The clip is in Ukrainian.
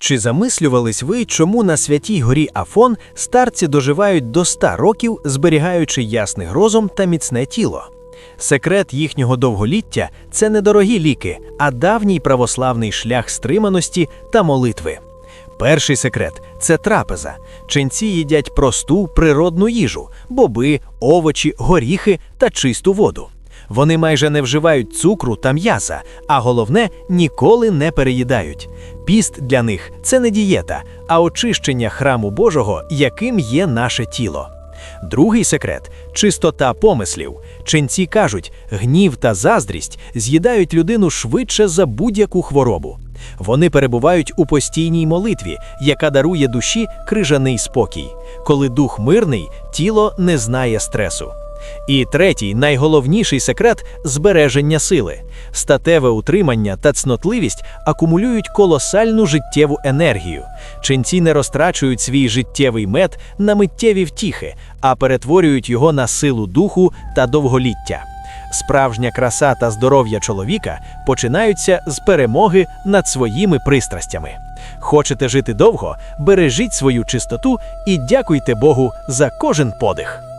Чи замислювались ви, чому на святій горі Афон старці доживають до 100 років, зберігаючи ясний розум та міцне тіло? Секрет їхнього довголіття це не дорогі ліки, а давній православний шлях стриманості та молитви. Перший секрет це трапеза. Ченці їдять просту природну їжу, боби, овочі, горіхи та чисту воду. Вони майже не вживають цукру та м'яса, а головне ніколи не переїдають. Піст для них це не дієта, а очищення храму Божого, яким є наше тіло. Другий секрет чистота помислів. Ченці кажуть, гнів та заздрість з'їдають людину швидше за будь-яку хворобу. Вони перебувають у постійній молитві, яка дарує душі крижаний спокій. Коли дух мирний, тіло не знає стресу. І третій, найголовніший секрет збереження сили. Статеве утримання та цнотливість акумулюють колосальну життєву енергію. Ченці не розтрачують свій життєвий мед на миттєві втіхи, а перетворюють його на силу духу та довголіття. Справжня краса та здоров'я чоловіка починаються з перемоги над своїми пристрастями. Хочете жити довго, бережіть свою чистоту і дякуйте Богу за кожен подих.